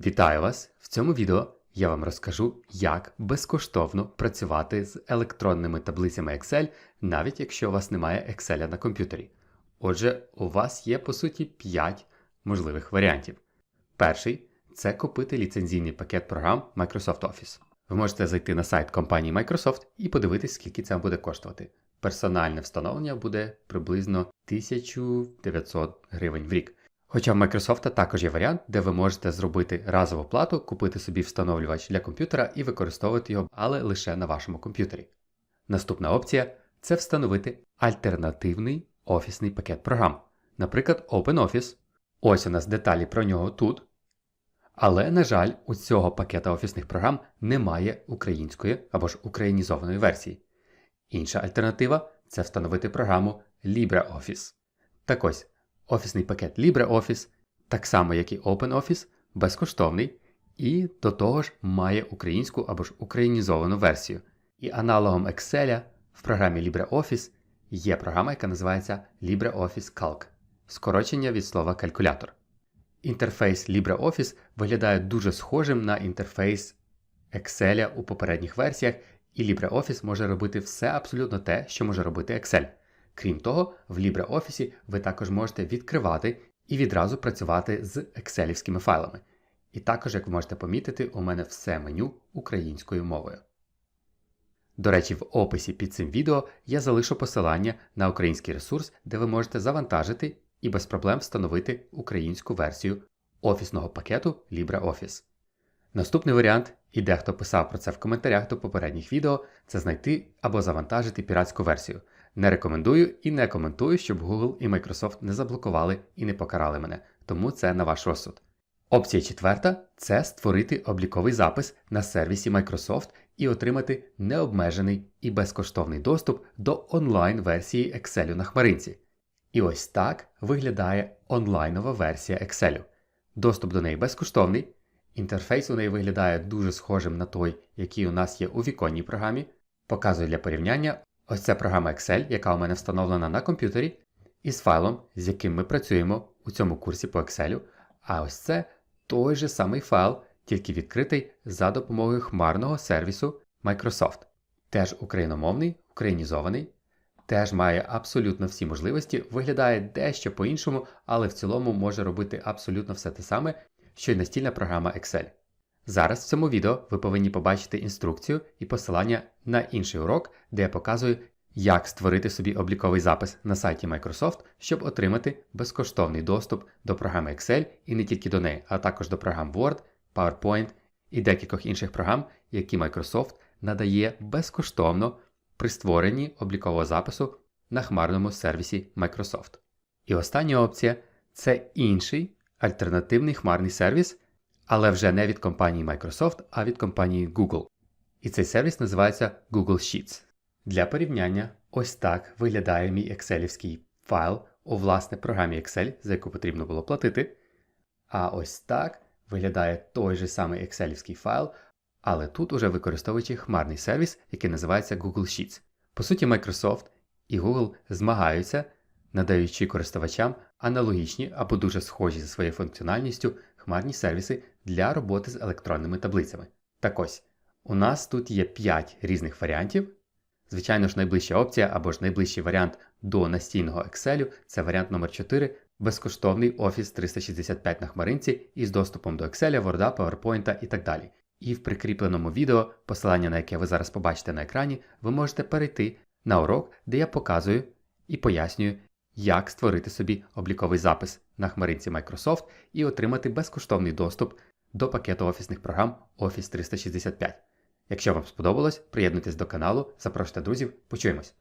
Вітаю вас! В цьому відео я вам розкажу, як безкоштовно працювати з електронними таблицями Excel, навіть якщо у вас немає Excel на комп'ютері. Отже, у вас є по суті 5 можливих варіантів. Перший це купити ліцензійний пакет програм Microsoft Office. Ви можете зайти на сайт компанії Microsoft і подивитись, скільки це буде коштувати. Персональне встановлення буде приблизно 1900 гривень в рік. Хоча в Microsoft також є варіант, де ви можете зробити разову плату, купити собі встановлювач для комп'ютера і використовувати його, але лише на вашому комп'ютері. Наступна опція це встановити альтернативний офісний пакет програм, наприклад, OpenOffice. Ось у нас деталі про нього тут. Але, на жаль, у цього пакета офісних програм немає української або ж українізованої версії. Інша альтернатива це встановити програму LibreOffice. Так ось, офісний пакет LibreOffice, так само як і OpenOffice, безкоштовний і до того ж має українську або ж українізовану версію. І аналогом Excel в програмі LibreOffice є програма, яка називається LibreOffice Calc, скорочення від слова калькулятор. Інтерфейс LibreOffice виглядає дуже схожим на інтерфейс Excel у попередніх версіях, і LibreOffice може робити все абсолютно те, що може робити Excel. Крім того, в LibreOffice ви також можете відкривати і відразу працювати з екселівськими файлами. І також, як ви можете помітити, у мене все меню українською мовою. До речі, в описі під цим відео я залишу посилання на український ресурс, де ви можете завантажити і без проблем встановити українську версію офісного пакету LibreOffice. Наступний варіант, і дехто писав про це в коментарях до попередніх відео, це знайти або завантажити піратську версію. Не рекомендую і не коментую, щоб Google і Microsoft не заблокували і не покарали мене, тому це на ваш розсуд. Опція четверта це створити обліковий запис на сервісі Microsoft і отримати необмежений і безкоштовний доступ до онлайн-версії Excel на хмаринці. І ось так виглядає онлайнова версія Excel. Доступ до неї безкоштовний. Інтерфейс у неї виглядає дуже схожим на той, який у нас є у віконній програмі. Показую для порівняння ось це програма Excel, яка у мене встановлена на комп'ютері, із файлом, з яким ми працюємо у цьому курсі по Excel. А ось це той же самий файл, тільки відкритий за допомогою хмарного сервісу Microsoft. Теж україномовний, українізований, теж має абсолютно всі можливості, виглядає дещо по-іншому, але в цілому може робити абсолютно все те саме, що й настільна програма Excel. Зараз в цьому відео ви повинні побачити інструкцію і посилання на інший урок, де я показую, як створити собі обліковий запис на сайті Microsoft, щоб отримати безкоштовний доступ до програми Excel і не тільки до неї, а також до програм Word, PowerPoint і декількох інших програм, які Microsoft надає безкоштовно при створенні облікового запису на хмарному сервісі Microsoft. І остання опція це інший альтернативний хмарний сервіс, але вже не від компанії Microsoft, а від компанії Google. І цей сервіс називається Google Sheets. Для порівняння, ось так виглядає мій екселівський файл у власне програмі Excel, за яку потрібно було платити. А ось так виглядає той же самий екселівський файл, але тут уже використовуючи хмарний сервіс, який називається Google Sheets. По суті, Microsoft і Google змагаються, надаючи користувачам аналогічні або дуже схожі за своєю функціональністю хмарні сервіси для роботи з електронними таблицями. Так ось, у нас тут є 5 різних варіантів. Звичайно ж, найближча опція або ж найближчий варіант до настійного Excel це варіант номер 4 безкоштовний Office 365 на хмаринці із доступом до Excel, Word, PowerPoint і так далі. І в прикріпленому відео, посилання на яке ви зараз побачите на екрані, ви можете перейти на урок, де я показую і пояснюю, як створити собі обліковий запис на хмаринці Microsoft і отримати безкоштовний доступ до пакету офісних програм Office 365. Якщо вам сподобалось, приєднуйтесь до каналу, запрошуйте друзів, почуємось!